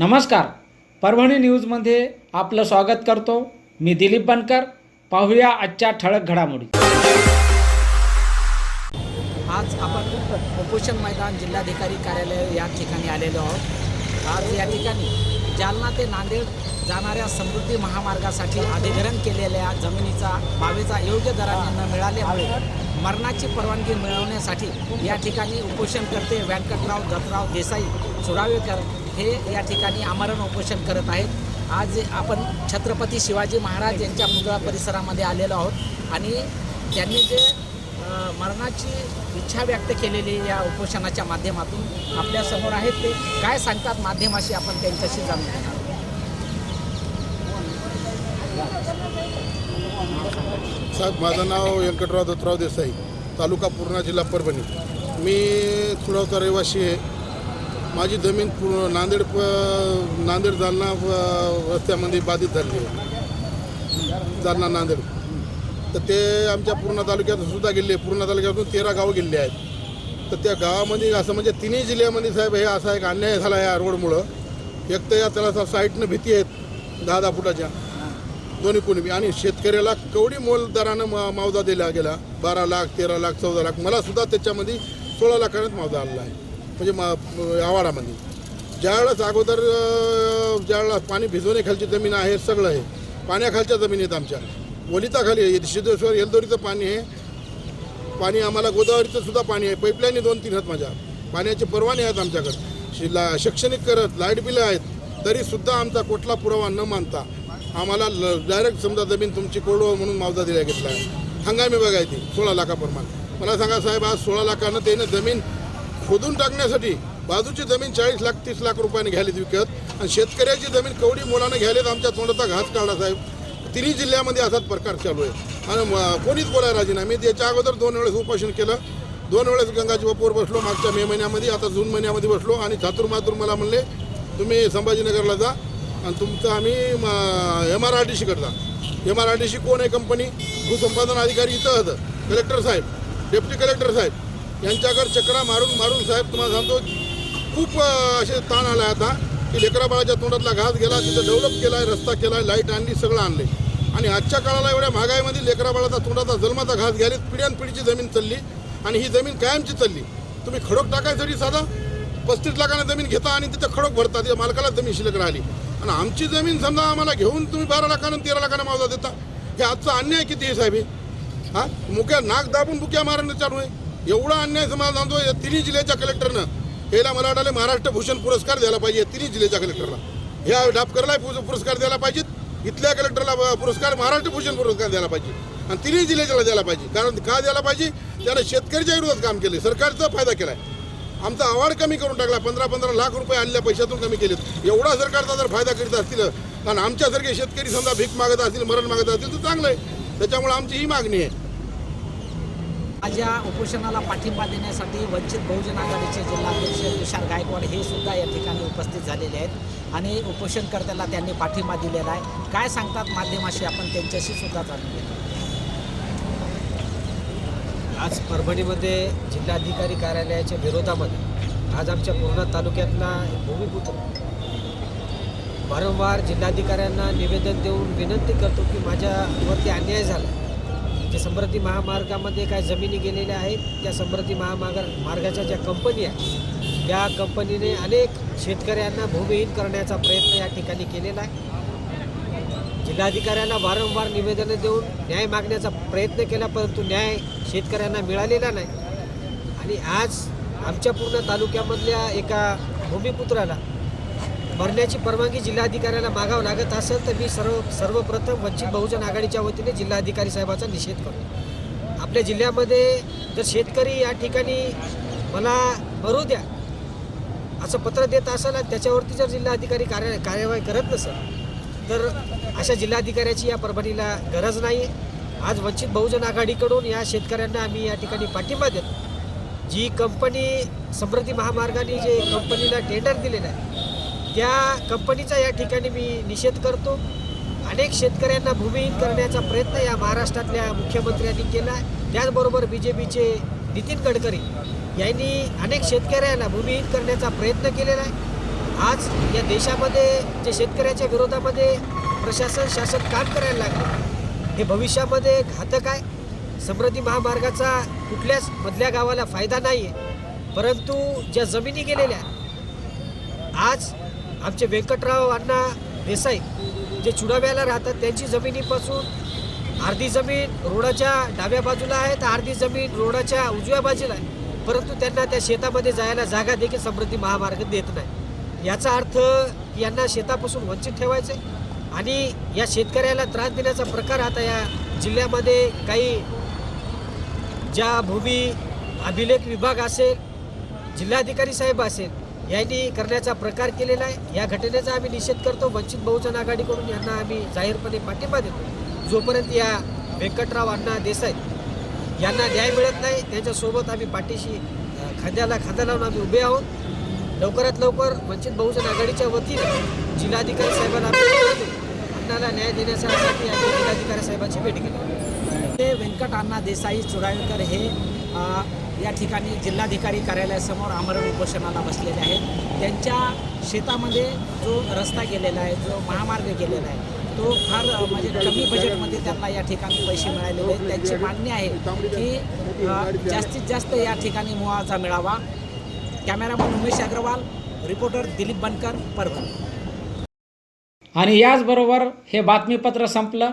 नमस्कार. परभणी न्यूजमध्ये आपलं स्वागत करतो. मी दिलीप बनकर. पाहूया आजच्या ठळक घडामोडी. आज आपण उपोषण मैदान जिल्हाधिकारी कार्यालय या ठिकाणी आलेलो आहोत. आज या ठिकाणी जालना ते नांदेड जाणाऱ्या समृद्धी महामार्गासाठी अधिग्रहण केलेल्या जमिनीचा बावेचा योग्य दराने न मिळाल्यामुळे मरणाची परवानगी मिळवण्यासाठी या ठिकाणी उपोषणकर्ते व्यंकटराव दत्तराव देसाई सुरावेकर हे या ठिकाणी आमरण उपोषण करत आहेत. आज आपण छत्रपती शिवाजी महाराज यांच्या पुतळा परिसरामध्ये आलेलो आहोत आणि त्यांनी जे मरणाची इच्छा व्यक्त केलेली या उपोषणाच्या माध्यमातून आपल्यासमोर आहेत ते काय सांगतात माध्यमाशी आपण त्यांच्याशी जाणून घेणार आहोत. साहेब माझं नाव व्यंकटराव दत्तराव देसाई तालुका पूर्णा जिल्हा परभणी. मी सुडावचा रहिवासी आहे. माझी जमीन पूर्ण नांदेड प नांदेड जालना रस्त्यामध्ये बाधित झाली आहे. जालना नांदेड. तर ते आमच्या पूर्णा तालुक्यात सुद्धा गेले. पूर्णा तालुक्यातून तेरा गावं गेलेली आहेत. तर त्या गावामध्ये असं म्हणजे तिन्ही जिल्ह्यामध्ये साहेब हे असा एक अन्याय झाला या रोडमुळं. एक तर या त्याला साईटनं भीती आहेत दहा दहा फुटाच्या. दोन्ही कुणबी आणि शेतकऱ्याला केवढी मोल दरानं मा मावजा दिला गेला. बारा लाख तेरा लाख चौदा लाख. मला सुद्धा त्याच्यामध्ये सोळा लाखानेच मावजा आलेला आहे. म्हणजे म आवाडामध्ये ज्यावेळेस अगोदर ज्यावेळेस पाणी भिजवण्याखालची जमीन आहे सगळं आहे. पाण्याखालच्या जमिनीत आहेत आमच्या. वलिताखाली आहे. सिद्धेश्वर येलदोरीचं पाणी आहे. पाणी आम्हाला गोदावरीचं सुद्धा पाणी आहे. पाईपलाईन दोन तीन आहेत माझ्या. पाण्याचे परवाने आहेत आमच्याकडे. शिला शैक्षणिक करत लाइट बिलं आहेत. तरीसुद्धा आमचा कुठला पुरावा न मानता आम्हाला डायरेक्ट समजा जमीन तुमची कोरडो म्हणून मावजा दिला घेतला आहे हंगामी बघायची सोळा लाखाप्रमाणे. मला सांगा साहेब आज सोळा लाखानं त्यानं जमीन खोदून टाकण्यासाठी बाजूची जमीन चाळीस लाख तीस लाख रुपयाने घ्यायलीत विकत. आणि शेतकऱ्याची जमीन कवडी मुलानं घ्यायलीत आमच्या तोंडाचा घास काढा साहेब. तिन्ही जिल्ह्यामध्ये असाच प्रकार चालू आहे. आणि कोणीच बोलायला राजी नाही. मी त्याच्या अगोदर दोन वेळेस उपोषण केलं. दोन वेळेस गंगाजी बापूवर बसलो मागच्या मे महिन्यामध्ये आता जून महिन्यामध्ये बसलो. आणि चातुर मातुर मला म्हणले तुम्ही संभाजीनगरला जा आणि तुमचं आम्ही एम आर आर डी सीकडे जा. M R R D C कोण आहे कंपनी भूसंपादन अधिकारी इथं होतं कलेक्टर साहेब. डेप्टी कलेक्टर साहेब. यांच्याकडे चक्रा मारून मारून साहेब तुम्हाला सांगतो खूप असे ताण आला आहे आता की लेकरा बाळाच्या तोंडातला घास गेला तिथं डेव्हलप केला आहे रस्ता केला आहे लाइट आणली सगळं आणले आणि आजच्या काळाला एवढ्या महागाईमध्ये लेकरा बाळाचा तोंडाचा जन्माचा घास घ्यायला पिढ्यानपिढीची जमीन चालली आणि ही जमीन कायमची चालली. तुम्ही खडक टाकायसाठी साधा पस्तीस लाखाने जमीन घेता आणि तिथं खडक भरता त्या मालकाला जमीन शिल्लक राहिली. आणि आमची जमीन समजा आम्हाला घेऊन तुम्ही बारा लाखानं तेरा लाखानं मावजा देता. हे आजचा अन्याय किती आहे साहेब हे? हा? मुक्या नाक दाबून बुक्या मारणं चालू आहे. एवढा अन्याय समाज जाणतो या तिन्ही जिल्ह्याच्या कलेक्टरनं. याला मला वाटलं महाराष्ट्र भूषण पुरस्कार द्यायला पाहिजे तिन्ही जिल्ह्याच्या कलेक्टरला. ह्या डापकरला पुरस्कार द्यायला पाहिजेत. इथल्या कलेक्टरला पुरस्कार महाराष्ट्र भूषण पुरस्कार द्यायला पाहिजे. आणि तिन्ही जिल्ह्याच्याला द्यायला पाहिजे. कारण का द्यायला पाहिजे? त्यानं शेतकऱ्याच्या विरोधात काम केले सरकारचा फायदा केला आहे आमचा आवाड कमी करून टाकला पंधरा पंधरा लाख रुपये आणल्या पैशातून कमी केलेत. एवढा सरकारचा जर फायदा करीत असतील कारण आमच्यासारखे शेतकरी समजा भीक मागत असतील मरण मागत असतील तर चांगलं आहे त्याच्यामुळे आमची ही मागणी आहे. माझ्या उपोषणाला पाठिंबा देण्यासाठी वंचित बहुजन आघाडीचे जिल्हाध्यक्ष तुषार गायकवाड हे सुद्धा या ठिकाणी उपस्थित झालेले आहेत आणि उपोषणकर्त्याला त्यांनी पाठिंबा दिलेला आहे. काय सांगतात माध्यमाशी आपण? त्यांच्याशी सुद्धा जाणून घेतो आज परभणीमध्ये जिल्हाधिकारी कार्यालयाच्या विरोधामध्ये आज आमच्या पूर्णा तालुक्यातला भूमिपुत्र वारंवार जिल्हाधिकाऱ्यांना निवेदन देऊन विनंती करतो की माझ्यावरती अन्याय झाला. जे समृद्धी महामार्गामध्ये काय जमिनी गेलेल्या आहेत त्या समृद्धी महामार्ग मार्गाच्या ज्या कंपनी आहेत त्या कंपनीने अनेक शेतकऱ्यांना भूमिहीन करण्याचा प्रयत्न या ठिकाणी केलेला आहे. जिल्हाधिकाऱ्यांना वारंवार निवेदनं देऊन न्याय मागण्याचा प्रयत्न केला परंतु न्याय शेतकऱ्यांना मिळालेला नाही. आणि आज आमच्या पूर्ण तालुक्यामधल्या एका भूमिपुत्राला भरण्याची परवानगी जिल्हाधिकाऱ्याला मागावं लागत असेल तर मी सर्व सर्वप्रथम वंचित बहुजन आघाडीच्या वतीने जिल्हाधिकारी साहेबाचा निषेध करतो. आपल्या जिल्ह्यामध्ये जर शेतकरी या ठिकाणी मला भरू द्या असं पत्र देत असेल आणि त्याच्यावरती जर जिल्हाधिकारी कार्य कार्यवाही करत नसेल तर अशा जिल्हाधिकाऱ्याची या परभणीला गरज नाही. आज वंचित बहुजन आघाडीकडून या शेतकऱ्यांना आम्ही या ठिकाणी पाठिंबा देतो. जी कंपनी समृद्धी महामार्गाने जे कंपनीला टेंडर दिलेलं आहे त्या कंपनीचा या ठिकाणी मी निषेध करतो. अनेक शेतकऱ्यांना भूमिहीन करण्याचा प्रयत्न या महाराष्ट्रातल्या मुख्यमंत्र्यांनी केला. आहे त्याचबरोबर बी जे पीचे नितीन गडकरी यांनी अनेक शेतकऱ्यांना भूमिहीन करण्याचा प्रयत्न केलेला आहे. आज या देशामध्ये जे शेतकऱ्याच्या विरोधामध्ये प्रशासन शासन काम करायला लागलं हे भविष्यामध्ये घातक आहे. समृद्धी महामार्गाचा कुठल्याच मधल्या गावाला फायदा नाही आहे परंतु ज्या जमिनी गेलेल्या आज आमचे व्यंकटराव अण्णा देसाई जे चुडाव्याला राहतात त्यांची जमिनीपासून अर्धी जमीन रोडाच्या डाव्या बाजूला आहे तर अर्धी जमीन रोडाच्या उजव्या बाजूला आहे. परंतु त्यांना त्या शेतामध्ये जायला जागा देखील समृद्धी महामार्ग देत नाही. याचा अर्थ यांना शेतापासून वंचित ठेवायचे आणि या शेतकऱ्याला त्रास देण्याचा प्रकार आता या जिल्ह्यामध्ये काही ज्या भूमी अभिलेख विभाग असेल जिल्हाधिकारी साहेब असेल यांनी करण्याचा प्रकार केलेला आहे. या घटनेचा आम्ही निषेध करतो. वंचित बहुजन आघाडीकडून यांना आम्ही जाहीरपणे पाठिंबा देतो. जोपर्यंत या व्यंकटराव अण्णा देसाई यांना न्याय मिळत नाही त्यांच्यासोबत आम्ही पाठीशी खांद्याला खांदा लावून आम्ही उभे आहोत. लवकरात लवकर वंचित बहुजन आघाडीच्या वतीने जिल्हाधिकारी साहेबांना अण्णाला न्याय देण्यासाठी आम्ही जिल्हाधिकारी साहेबांची भेट घेतली ते व्यंकट अण्णा देसाई चुडाळकर हे या ठिकाणी जिल्हाधिकारी कार्यालयासमोर आमरण उपोषणाला बसलेले आहेत. त्यांच्या शेतामध्ये जो रस्ता गेलेला आहे जो महामार्ग गेलेला आहे तो फार म्हणजे कमी बजेटमध्ये त्यांना या ठिकाणी पैसे मिळालेले आहेत. त्यांची मागणी आहे की जास्तीत जास्त या ठिकाणी मुआवजा मिळावा. Cameraman Umesh Agrawal reporter Dilip Bankar Parbhani. आणि याचबरोबर हे बातमीपत्र संपलं.